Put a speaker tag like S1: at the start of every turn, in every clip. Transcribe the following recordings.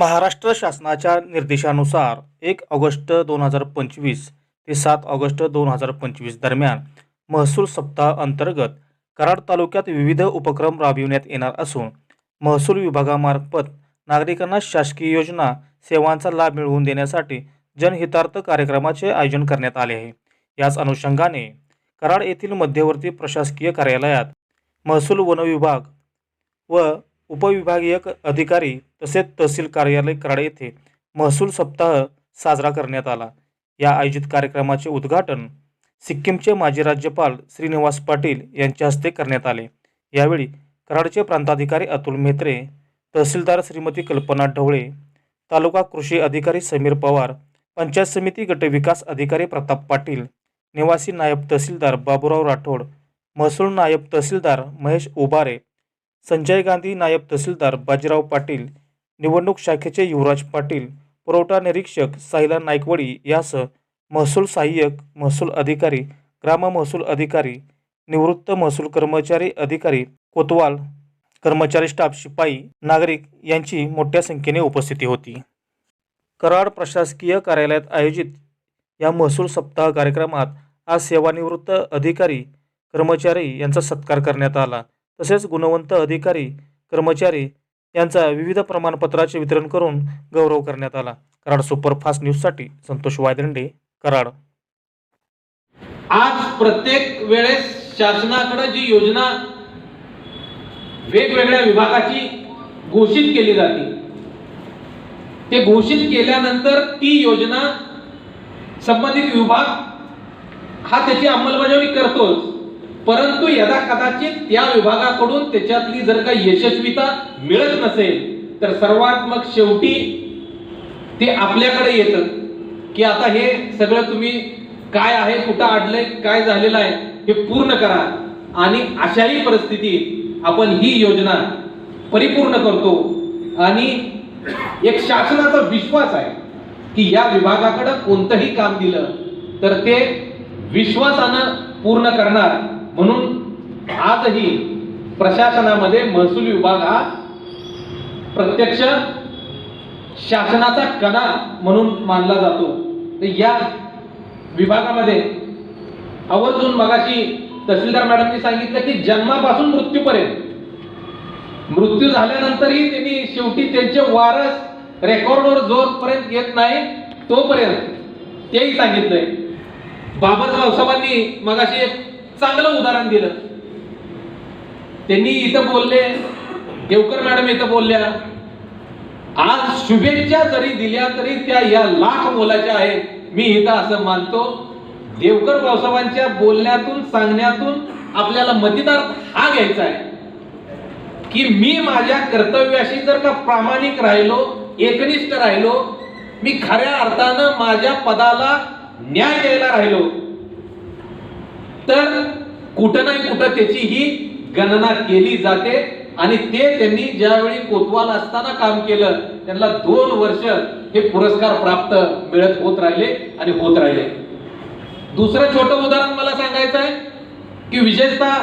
S1: महाराष्ट्र शासनाच्या निर्देशानुसार एक ऑगस्ट दोन हजार पंचवीस ते सात ऑगस्ट दोन हजार पंचवीस दरम्यान महसूल सप्ताह अंतर्गत कराड तालुक्यात विविध उपक्रम राबविण्यात येणार असून महसूल विभागामार्फत नागरिकांना शासकीय योजना सेवांचा लाभ मिळवून देण्यासाठी जनहितार्थ कार्यक्रमाचे आयोजन करण्यात आले आहे. याच अनुषंगाने कराड येथील मध्यवर्ती प्रशासकीय कार्यालयात महसूल वन विभाग व उपविभागीय अधिकारी तसेच तहसील कार्यालय कराड येथे महसूल सप्ताह साजरा करण्यात आला. या आयोजित कार्यक्रमाचे उद्घाटन सिक्कीमचे माजी राज्यपाल श्रीनिवास पाटील यांच्या हस्ते करण्यात आले. यावेळी कराडचे प्रांताधिकारी अतुल मेत्रे तहसीलदार श्रीमती कल्पना ढवळे तालुका कृषी अधिकारी समीर पवार पंचायत समिती गटविकास अधिकारी प्रताप पाटील निवासी नायब तहसीलदार बाबूराव राठोड महसूल नायब तहसीलदार महेश उबारे संजय गांधी नायब तहसीलदार बाजीराव पाटील निवडणूक शाखेचे युवराज पाटील पुरवठा निरीक्षक साहिला नायकवडी यासह महसूल सहाय्यक महसूल अधिकारी ग्राम महसूल अधिकारी निवृत्त महसूल कर्मचारी अधिकारी कोतवाल कर्मचारी स्टाफ शिपाई नागरिक यांची मोठ्या संख्येने उपस्थिती होती. कराड प्रशासकीय कार्यालयात आयोजित या महसूल सप्ताह कार्यक्रमात आज सेवानिवृत्त अधिकारी कर्मचारी यांचा सत्कार करण्यात आला. तसेच गुणवंत अधिकारी कर्मचारी यांचा विविध प्रमाणपत्राचे वितरण करून गौरव करण्यात आला. कराड सुपरफास्ट न्यूजसाठी संतोष वायदंडे कराड.
S2: आज प्रत्येक वेळेस शासनाकडे जी योजना वेगवेगळ्या विभागाची घोषित केली जाते ते घोषित केल्यानंतर ती योजना संबंधित विभाग हा त्याची अंमलबजावणी करतोच. परंतु यदा कदाचित त्या विभागाकडून त्याच्यातली जर का यशस्वीता मिळत नसेल तर सर्वात मग शेवटी ते आपल्याकडे येतं. की आता हे सगळं तुम्ही काय आहे कुठं अडलंय काय झालेलं आहे हे पूर्ण करा. आणि अशाही परिस्थितीत आपण ही योजना परिपूर्ण करतो. आणि एक शासनाचा विश्वास आहे की या विभागाकडं कोणतंही काम दिलं तर ते विश्वासानं पूर्ण करणार. म्हणून आजही प्रशासनामध्ये महसूल विभाग हा प्रत्यक्ष शासनाचा कणा म्हणून मानला जातो. तर या विभागामध्ये आवर्जून मगाशी तहसीलदार मॅडमनी सांगितलं की जन्मापासून मृत्यूपर्यंत. मृत्यू झाल्यानंतरही त्यांनी शेवटी त्यांचे वारस रेकॉर्डवर जोरपर्यंत येत नाही तोपर्यंत तेही सांगितलंय. बाबासाहेब साहेबांनी मगाशी एक चांगलं उदाहरण दिलं. त्यांनी इथं बोलले देवकर मॅडम इथं बोलल्या आज शुभेच्छा जरी दिल्या तरी त्या या लाख मोलाच्या आहेत. मी इथं असं मानतो देवकर भाऊसाहेबांच्या बोलण्यातून सांगण्यातून आपल्याला मतिदार हा घ्यायचा आहे. की मी माझ्या कर्तव्याशी जर का प्रामाणिक राहिलो एकनिष्ठ राहिलो मी खऱ्या अर्थानं माझ्या पदाला न्याय द्यायला राहिलो तर कुठं नाही कुठं त्याची ही गणना केली जाते. आणि ते त्यांनी ज्यावेळी कोतवाल असताना काम केलं त्यांना दोन वर्ष हे पुरस्कार प्राप्त मिळत होत राहिले आणि होत राहिले. दुसरं छोटं उदाहरण मला सांगायचं आहे की विशेषतः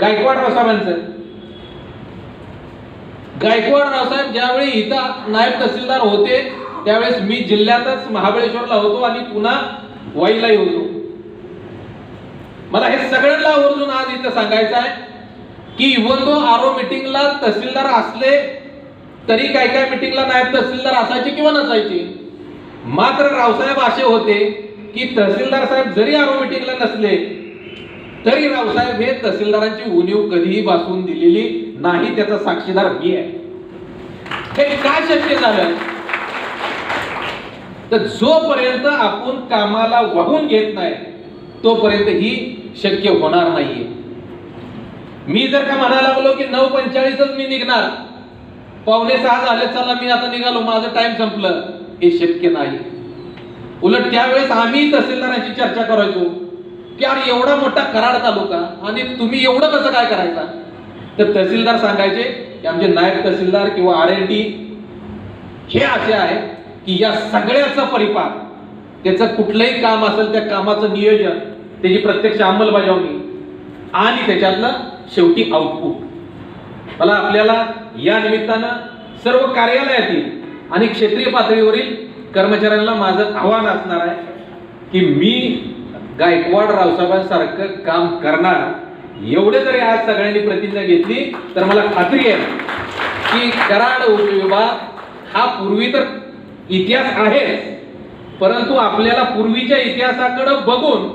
S2: गायकवाड साहेबांचं. गायकवाड रावसाहेब ज्यावेळी इथं नायब तहसीलदार होते त्यावेळेस मी जिल्ह्यातच महाबळेश्वरला होतो आणि पुन्हा वाईलाही होतो मला हे सगळ्यांना आवर्जून आज इथं सांगायचं आहे की इव्हन तो आरो मिटिंगला तहसीलदार असले तरी काय काय मिटिंगला नायब तहसीलदार असायचे किंवा नसायचे. मात्र रावसाहेब असे होते की तहसीलदार साहेब जरी आरो मिटिंगला नसले तरी रावसाहेब हे तहसीलदारांची उणीव कधीही भासवून दिलेली नाही त्याचा साक्षीदार मी आहे. हे काय शक्य झालं? तर जोपर्यंत आपण कामाला वाहून घेत नाही तोपर्यंत ही शक्य होणार नाहीये. मी जर का म्हणायला लागलो की नऊ पंचेचाळीसच मी निघणार पावणे सहा झाले चला मी आता निघालो माझं टाइम संपलं. हे शक्य नाही. उलट त्यावेळेस आम्ही तहसीलदारांची चर्चा करायचो की अरे एवढा मोठा कराड तालुका आणि तुम्ही एवढं कसं काय करायचा? तर तहसीलदार सांगायचे की आमचे नायब तहसीलदार किंवा आर एन टी हे असे आहे की या सगळ्याचा परिपाक त्याचं कुठलंही काम असेल त्या कामाचं नियोजन त्याची प्रत्यक्ष अंमलबजावणी आणि त्याच्यातलं शेवटी आउटपुट मला आपल्याला या निमित्तानं सर्व कार्यालयातील आणि क्षेत्रीय पातळीवरील कर्मचाऱ्यांना माझं आव्हान असणार आहे की मी गायकवाड रावसाहेबांसारखं काम करणार एवढे जरी आज सगळ्यांनी प्रतिज्ञा घेतली तर मला खात्री आहे की कराड उपविभाग हा पूर्वी तर इतिहास आहे परंतु आपल्याला पूर्वीच्या इतिहासाकडे बघून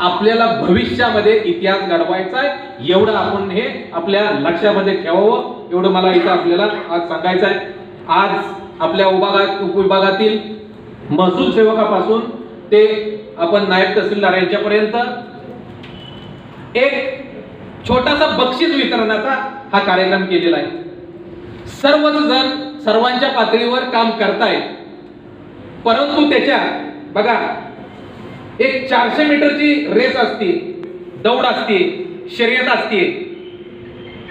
S2: आपल्याला भविष्यामध्ये इतिहास घडवायचा आहे एवढं आपण हे आपल्या लक्षामध्ये ठेवावं एवढं मला इथं आपल्याला आज सांगायचं आहे. आज आपल्या उपभागात उपविभागातील महसूल सेवकापासून ते आपण नायब तहसीलदार यांच्यापर्यंत एक छोटासा बक्षीस वितरणाचा हा कार्यक्रम केलेला आहे. सर्वच जण सर्वांच्या पातळीवर काम करतायत. परंतु त्याच्या बघा एक चारशे मीटरची रेस असते दौड असते शर्यत असते.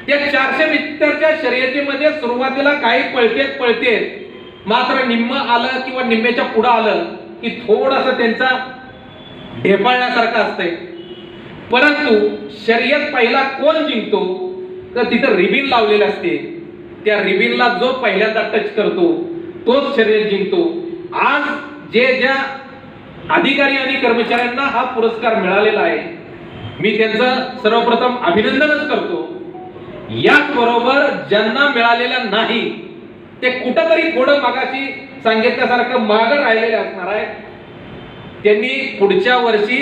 S2: त्या चारशे मीटरच्या शर्यतीमध्ये सुरुवातीला काही पळतेत पळतेत. मात्र निम्म आलं किंवा निम्म्याच्या पुढं आलं की थोडस त्यांचा ढेपाळण्यासारखं असतंय. परंतु शर्यत पहिला कोण जिंकतो? तर तिथं रिबिन लावलेले असते. त्या रिबिनला जो पहिल्यांदा टच करतो तोच शर्यत जिंकतो. आज जे ज्या अधिकारी आणि कर्मचाऱ्यांना हा पुरस्कार मिळालेला आहे. मी त्यांचं सर्वप्रथम अभिनंदनच करतो. याचबरोबर ज्यांना मिळालेलं नाही ते कुठंतरी थोडं मागाशी सांगितल्यासारखं मागं राहिलेले असणार आहे त्यांनी पुढच्या वर्षी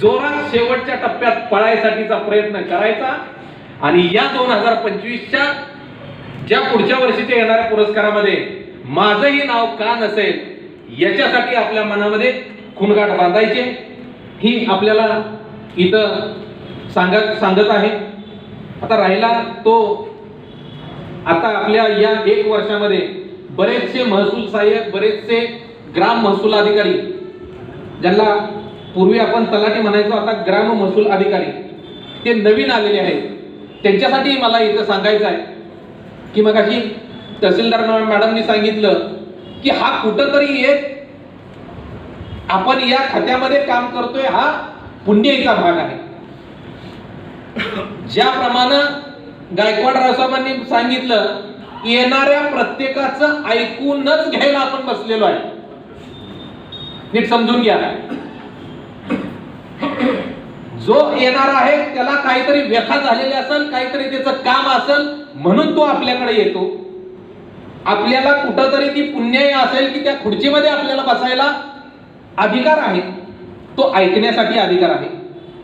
S2: जोरात शेवटच्या टप्प्यात पळायसाठीचा प्रयत्न करायचा आणि या दोन हजार पंचवीसच्या ज्या पुढच्या वर्षीच्या येणाऱ्या पुरस्कारामध्ये माझंही नाव का नसेल याच्यासाठी आपल्या मनामध्ये खुणगाठ बांधायचे ही आपल्याला इथं सांगत सांगत आहे. आता राहिला तो आता आपल्या या एक वर्षामध्ये बरेचसे महसूल सहाय्यक बरेचसे ग्राम महसूल अधिकारी ज्यांना पूर्वी आपण तलाठी म्हणायचो आता ग्राम महसूल अधिकारी ते नवीन आलेले आहेत. त्यांच्यासाठी मला इथं सांगायचं आहे की मग अशी तहसीलदार मॅडमनी सांगितलं की हा कुठंतरी एक आपण या खात्यामध्ये काम करतोय हा पुण्याचा भाग आहे. ज्याप्रमाणे गायकवाड रावसाहेबांनी सांगितलं येणाऱ्या प्रत्येकाचं ऐकूनच घ्यायला आपण बसलेलो आहे. नीट समजून घ्या. जो येणार आहे त्याला काहीतरी व्यथा झालेली असेल काहीतरी त्याचं काम असेल म्हणून तो आपल्याकडे येतो. आपल्याला कुठंतरी ती पुण्य असेल की त्या खुर्चीमध्ये आपल्याला बसायला अधिकार आहे. तो ऐकण्यासाठी अधिकार आहे.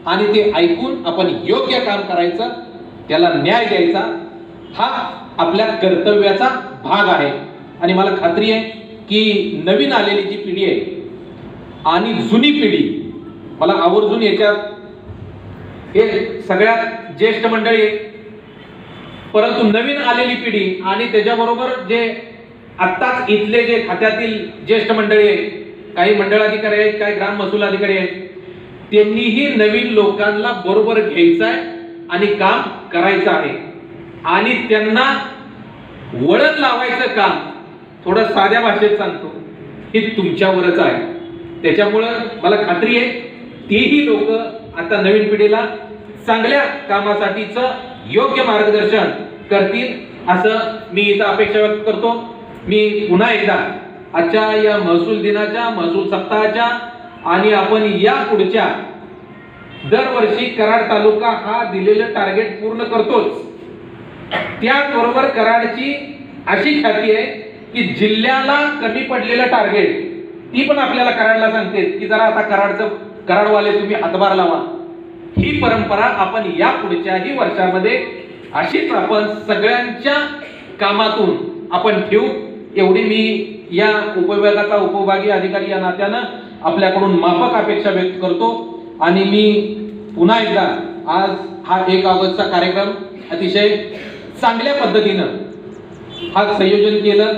S2: आणि ते ऐकून आपण योग्य काम करायचं त्याला न्याय द्यायचा हा आपल्या कर्तव्याचा भाग आहे. आणि मला खात्री आहे की नवीन आलेली जी पिढी आहे आणि जुनी पिढी मला आवर्जून याच्यात हे सगळ्यात ज्येष्ठ मंडळी आहे परंतु नवीन आलेली पिढी आणि त्याच्याबरोबर जे आत्ताच इथले जे खात्यातील ज्येष्ठ मंडळी आहेत काही मंडळ अधिकारी आहेत काही ग्राम महसूल अधिकारी आहेत. त्यांनीही नवीन लोकांना बरोबर घ्यायचं आहे आणि काम करायचं आहे. आणि त्यांना वळण लावायचं काम थोडं साध्या भाषेत सांगतो हे तुमच्यावरच आहे. त्याच्यामुळं मला खात्री आहे तेही लोक आता नवीन पिढीला चांगल्या कामासाठीचं योग्य मार्गदर्शन करतील असं मी इथं अपेक्षा व्यक्त करतो. मी पुन्हा एकदा आजच्या या महसूल दिनाच्या महसूल सप्ताहाच्या आणि आपण या पुढच्या दरवर्षी कराड तालुका हा दिलेलं टार्गेट पूर्ण करतोच. त्याचबरोबर कराडची अशी ख्याती आहे की जिल्ह्याला कमी पडलेलं टार्गेट ती पण आपल्याला कराडला सांगते की जरा आता कराडचं कराडवाले तुम्ही हातभार लावा. ही परंपरा आपण या पुढच्याही वर्षामध्ये अशीच आपण सगळ्यांच्या कामातून आपण ठेवू. एवढी मी या उपविभागाचा उपविभागीय अधिकारी या नात्यानं आपल्याकडून माफक अपेक्षा व्यक्त करतो. आणि मी पुन्हा एकदा आज हा एक ऑगस्टचा कार्यक्रम अतिशय चांगल्या पद्धतीनं हा संयोजन केलं.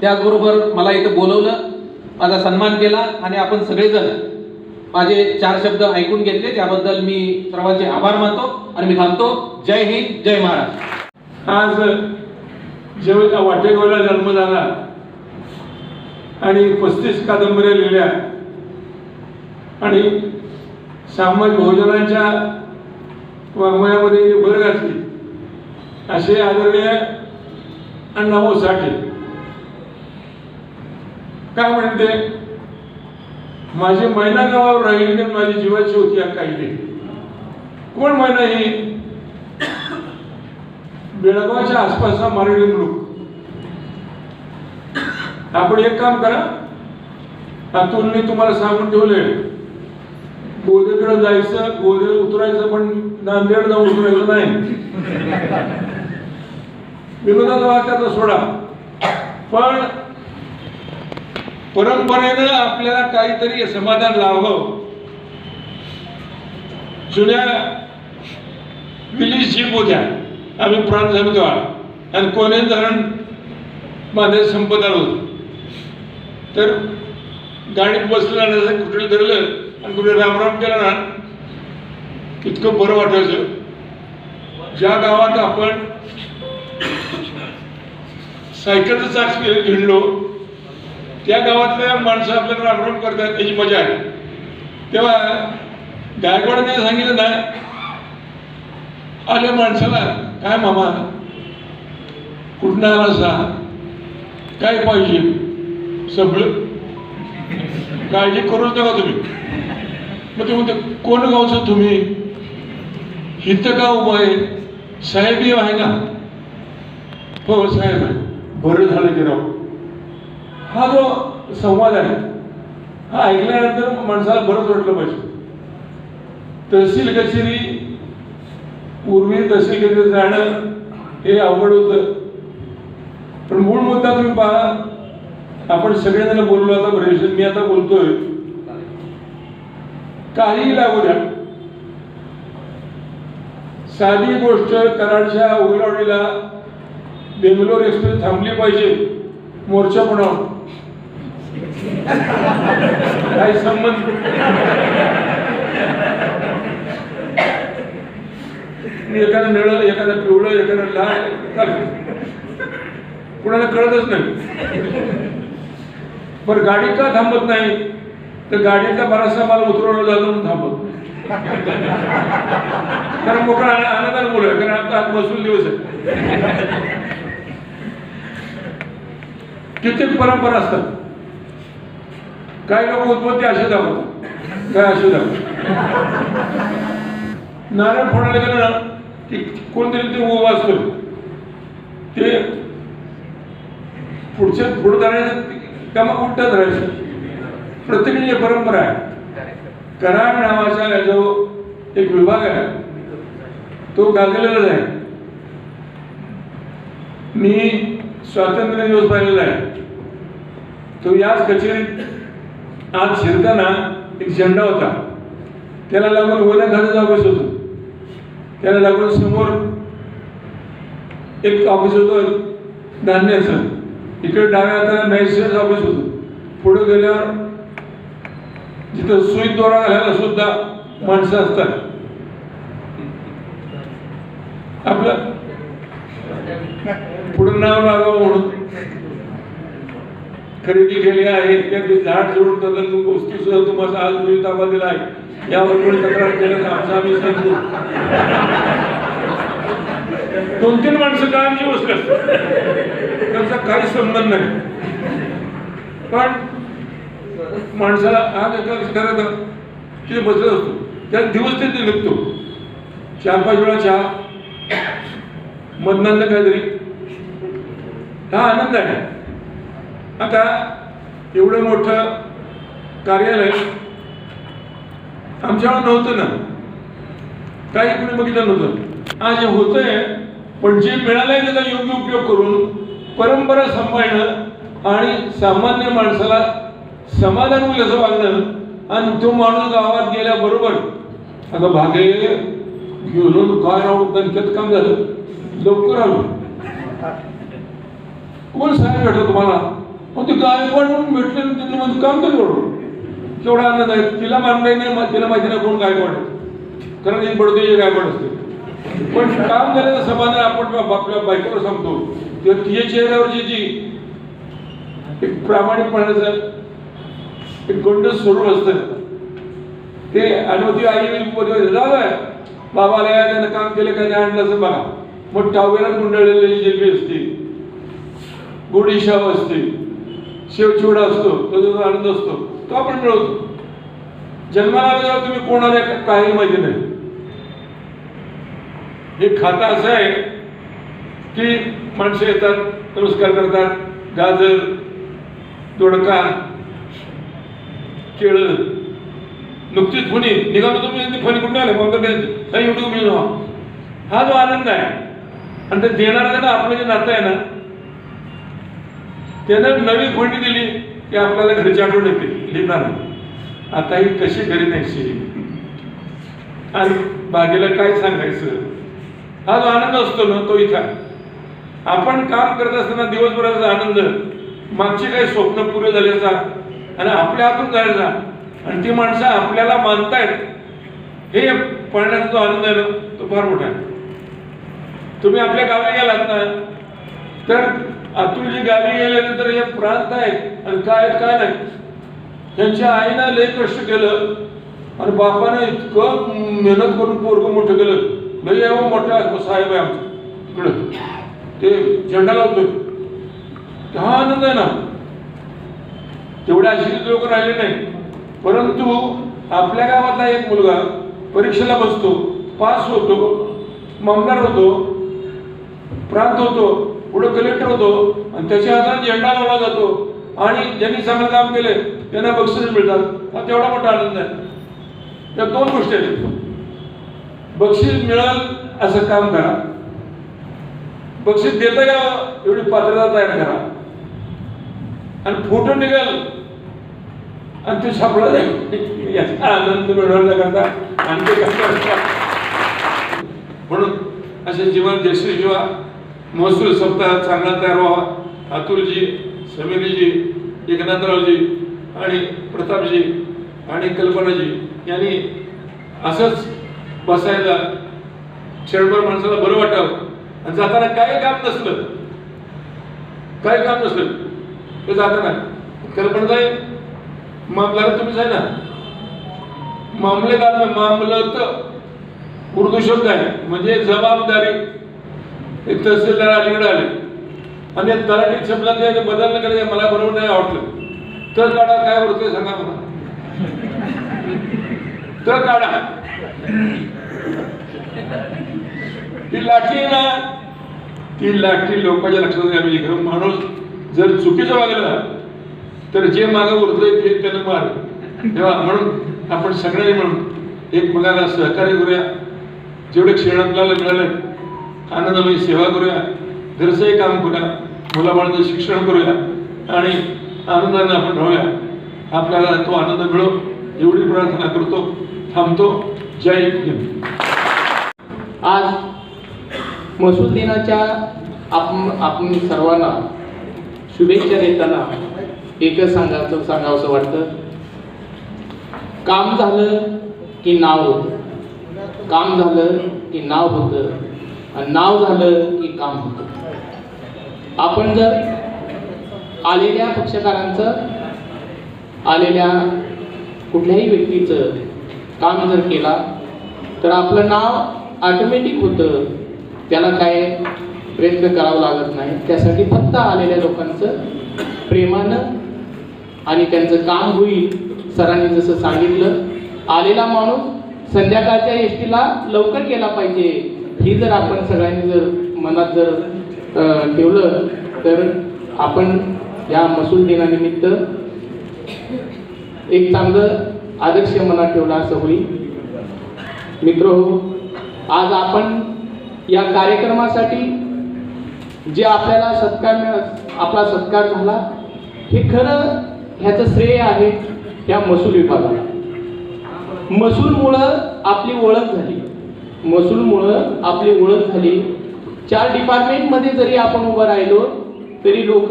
S2: त्याचबरोबर मला इथं बोलवलं माझा सन्मान केला आणि आपण सगळेजण माझे चार शब्द ऐकून घेतले. त्याबद्दल मी सर्वांचे आभार मानतो आणि मी थांबतो. जय हिंद जय महाराष्ट्र.
S3: आज जेव्हा वाटेगावला जन्म झाला आणि पस्तीस कादंबऱ्या लिहिल्या आणि सामान्य भोजनाच्या वाङ्मयामध्ये भर घातली असे आदरणीय अण्णाभाऊ साठे. काय म्हणते? माझी मैना गावावर राहील माझी जीवाची होती या काही कोण मैना ही? बेळगावच्या आसपासचा मराठी ग्रुप आपण एक काम करा अतुलने तुम्हाला सांगून ठेवले गोदेकडे जायचं गोदे उतरायचं पण नांदेड जाऊन उतरायचं नाही. विनोदाचा वाक्याचा सोडा. पण परंपरेनं आपल्याला काहीतरी समाधान लावावं जुन्या विलीस जीप होत्या आम्ही प्राण जमतो आणि कोणी धरण माझे संपत आलो तर गाडीत बसलं आणि कुठलं कुठे धरलं आणि कुठे रामराम केला ना इतकं बरं वाटायचं. ज्या गावात आपण सायकलचं चाक हिंडलो त्या गावातल्या माणसं आपल्याला रामराम करतात त्याची मजा आहे. तेव्हा गायकवाडाने सांगितलं ना आल्या माणसाला काय मामा? कुठं आला सा काय पाहिजे? सगळं. काळजी करूच नका तुम्ही. मग ते म्हणते कोण गावचं तुम्ही? हिथं का उभं आहे? साहेबी आहे ना. हो साहेब आहे. बरं झालं की राव. हा जो संवाद आहे हा ऐकल्यानंतर माणसाला बरंच वाटलं पाहिजे. तहसील कचेरी पूर्वी तशी कधी जाणं हे अवघड होतं. पण मूळ मुद्दा तुम्ही पहा. आपण सगळेजण बोललो आता बरेच मी आता बोलतोय. काहीही लागू द्या. साधी गोष्ट कराडच्या उगलावडीला बेंगलोर एक्सप्रेस थांबली पाहिजे. मोर्चा पुढं काही संबंध? एखादं निळं एखादं पिवळं एखादं लाल चालेल. कुणाला कळतच नाही. बरं गाडी का थांबत नाही? तर गाडीचा बराचसा माल उतरवला जातो म्हणून थांबत कारण मोकळा आनंदाने बोल कारण आता आज महसूल दिवस आहे. कित्येक परंपरा असतात. काही लोक उत्पत्ती असे दाखवतात. काय असे दाखवतात. नारळ फोडायला गेलं ना ते. कोणतरी ते उभा वाचतो ते पुढच्या पुढे धरायचं किंवा उलट धरायचं? प्रत्येकाची परंपरा आहे. कराड नावाचा जो एक विभाग आहे तो गाजलेलाच आहे. मी स्वातंत्र्य दिवस पाहिलेला आहे. तो याच कचेरीत आज शिरताना एक झेंडा होता. त्याला लागून वन खात्याचं ऑफिस होतं. त्याला लागून समोर एक ऑफिस होतं धान्याचं इकडे डाव्या हाताला मॅजिस्ट्रेट ऑफिस होतं. पुढे गेल्यावर जिथं सुई दोरा घालायला सुद्धा माणसं असतात. आपलं पुढे नाव लागावं म्हणून. खरेदी केली आहे. त्या झाड जोडून तदन सुद्धा तुम्हाला आज मी ताबा दिला आहे. यावर कोणी तक्रार केल्यास आमचा आम्ही सांगतो दोन तीन माणसं कायमची बसले असतात त्यांचा काही संबंध नाही. पण माणसाला आज एका करायचा तिथे बसत असतो. त्या दिवस ते ते निघतो. चार पाच वेळा चहा. मधनांना काहीतरी. हा आनंद आहे. आता एवढं मोठं कार्यालय आमच्यावर नव्हतं ना. काही कुणी बघितलं नव्हतं. आज होतंय पण जे मिळालंय त्याचा योग्य उपयोग करून परंपरा सांभाळणं आणि सामान्य माणसाला समाधान होईल असं वागणं आणि तो माणूस गावात गेल्याबरोबर आता भागे घेऊन काय राहू दणक्यात काम झालं. लवकर आलो. कोण साहेब भेटलं तुम्हाला? मग ते गायकवाड म्हणून भेटले आणि म्हणजे काम केलं बरोबर केवढा आनंद आहे तिला मानणार नाही तिला माहिती नाही कोण गायकवाड कारण एक बडोदेचे गायकवाड असते. पण काम झाल्याचं समाधान आपण आपल्या बायकोला सांगतो. तेव्हा तिच्या चेहऱ्यावरची जी एक प्रामाणिकपणाचं एक गोंड स्वरूप असतं. ते आणि ती आई झालं बाबाला या त्यानं काम केलं का? नाही आणलं असं बघा. मग टावेला गुंडाळलेली जिलबी असते गोडी शाव असते शेवचिवडा असतो तो जो आनंद असतो तो आपण मिळवतो. जन्माला जेव्हा तुम्ही कोणाला काही माहिती नाही. हे खातं असं आहे की माणसं येतात नमस्कार करतात गाजर दोडका केळ नुकतीच फणी निघालो तुम्ही फणी कुठे आले? मग काही युट्यूब मिळून हा जो आनंद आहे आणि ते देणार आपलं जे नातं आहे ना त्यानं नवी खोडी दिली की आपल्याला घरची आठवण येते. लिहिणार आता ही कशी घरी न्यायची? आणि बागेला काय सांगायचं? हा जो आनंद असतो ना तो इथं आपण काम करत असताना दिवसभराचा आनंद मागची काही स्वप्न पूर्ण झाल्याचा आणि आपल्या हातून जायचा आणि ती माणसं आपल्याला मानतायत. हे पाहण्याचा जो आनंद आहे ना तो फार मोठा आहे. तुम्ही आपल्या गावात गेलात ना तर अतुलजी गावी गेल्यानंतर हे प्रांत आहे आणि काय काय नाही. त्यांच्या आईनं लय कष्ट केलं आणि बापानं इतकं मेहनत करून पोरगं मोठं केलं. लय एवढं मोठा साहेब आहे आमचं. इकडं. ते झेंडा लावतोय. हा आनंद आहे ना. तेवढे अशी लोक राहिले नाही. परंतु आपल्या गावातला एक मुलगा परीक्षेला बसतो पास होतो मामदार होतो प्रांत होतो. पुढे कलेक्टर होतो आणि त्याच्या हातात झेंडा लावला जातो. आणि ज्यांनी चांगलं काम केले त्यांना बक्षीस मिळतात. हा तेवढा मोठा आनंद आहे. त्या दोन गोष्टी आहेत. बक्षीस मिळेल असं काम करा. बक्षीस देता का एवढी पात्रता तयार करा. आणि फोटो निघाल. आणि ते सापडा जाईल याचा आनंद मिळवण्याकरता आणि ते कसं म्हणून असे जीवन जयश्री जीवा महसूल सप्ताह चांगला तयार व्हावा. अतुलजी समीरजी एकनाथरावजी आणि प्रतापजी आणि कल्पनाजी यांनी असंच बसायला क्षणभर माणसाला बरं वाटावं. आणि जाताना काय काम नसलं. काय काम नसलं. ते जाताना कल्पनाताई मामलार तुम्हीच आहे ना? मामलेदार ना मामलत उर्दू शब्द आहे. म्हणजे जबाबदारी. एक तहसीलदार अलीकडे आले. आणि तलाठी शब्दात ते बदलणं कडे मला बरोबर नाही आवडलं. तर काढा काय वरतोय सांगा मला. तर काढा. ती लाठी आहे ना ती लाठी लोकांच्या लक्षात घ्यावी खरं माणूस जर चुकीचं वागला तर जे मागं उरतंय ते त्यानं मार. तेव्हा म्हणून आपण सगळ्यांनी म्हणून एकमेकाला सहकार्य करूया. जेवढे क्षण आपल्याला मिळाले आनंदमयी सेवा करूया घरचंही काम करूया मुलाबाळांचं शिक्षण करूया आणि आनंदाने आपण राहूया. आपल्याला तो आनंद मिळो एवढी प्रार्थना करतो थांबतो. जय हिंद.
S4: आज महसूल दिनाच्या आपण आपण सर्वांना शुभेच्छा देताना एकच सांगायचं सांगावंसं वाटतं. काम झालं की नाव होतं. काम झालं की नाव होतं. आणि नाव झालं की काम होतं. आपण जर आलेल्या पक्षकारांचं आलेल्या कुठल्याही व्यक्तीचं काम जर केला तर आपलं नाव ऑटोमॅटिक होतं. त्याला काय प्रयत्न करावा लागत नाही. त्यासाठी फक्त आलेल्या लोकांचं प्रेमानं आणि त्यांचं काम होईल सरांनी जसं सांगितलं. आलेला माणूस संध्याकाळच्या एसटीला लवकर केला पाहिजे. ही जर आपण सगळ्यांनी जर मनात जर ठेवलं तर आपण या महसूल दिनानिमित्त एक चांगलं आदर्श मनात ठेवला असं होईल. मित्र हो आज आपण या कार्यक्रमासाठी जे आपल्याला सत्कार मिळ- आपला सत्कार झाला हे खरं ह्याचं श्रेय आहे या महसूल विभागाला. महसूलमुळं आपली ओळख झाली. महसूलमुळं आपली ओळख झाली. चार डिपार्टमेंटमध्ये जरी आपण उभं राहिलो तरी लोक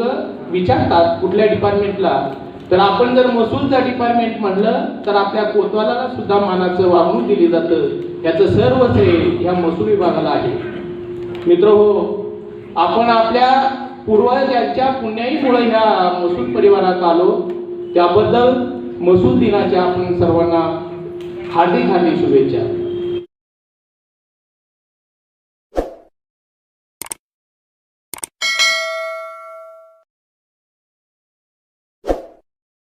S4: विचारतात कुठल्या डिपार्टमेंटला. तर आपण जर महसूलचा डिपार्टमेंट म्हणलं तर आपल्या कोतवालाला सुद्धा मानाचं वागणूक दिली जातं. याचं सर्व श्रेय या महसूल विभागाला आहे. मित्र हो आपण आपल्या पूर्वजांच्या पुण्याईमुळे ह्या महसूल परिवारात आलो. त्याबद्दल महसूल दिनाच्या आपण सर्वांना हार्दिक हार्दिक शुभेच्छा.